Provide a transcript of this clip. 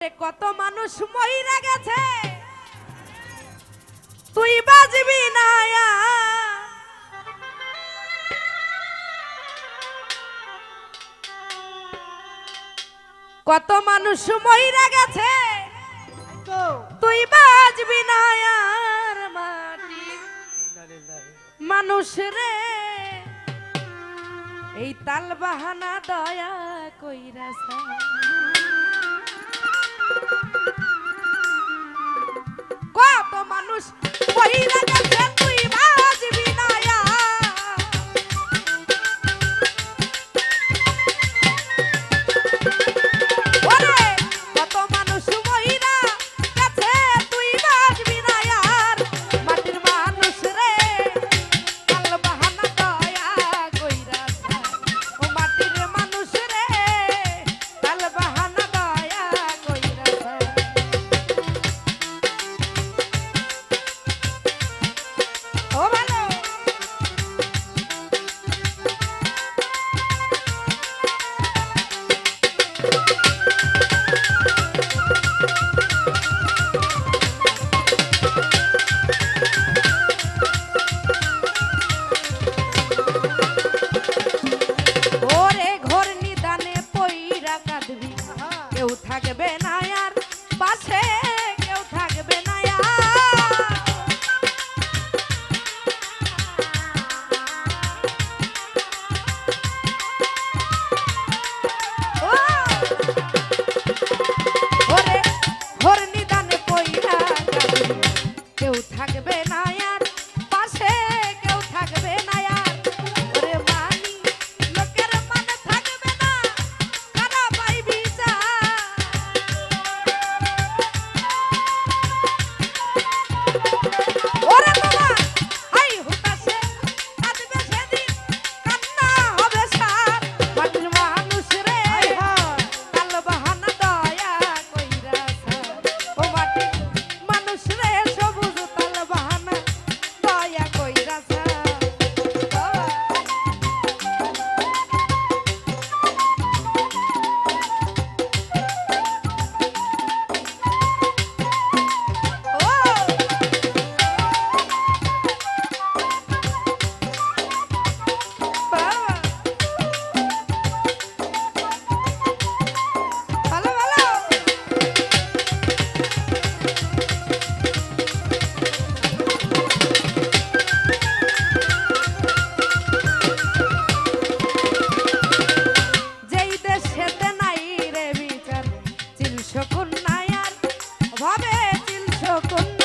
কত মানুষ মইরা গেছে। তুই বাজবি না কত মানুষ মইরা গেছে। তুই বাজবি না মানুষ রে। এই তাল বাহানা দয়া কইরা সা কত মানুষ থাকবে না আর পাশে কেউ থাকবে না থাকবে না আর যখন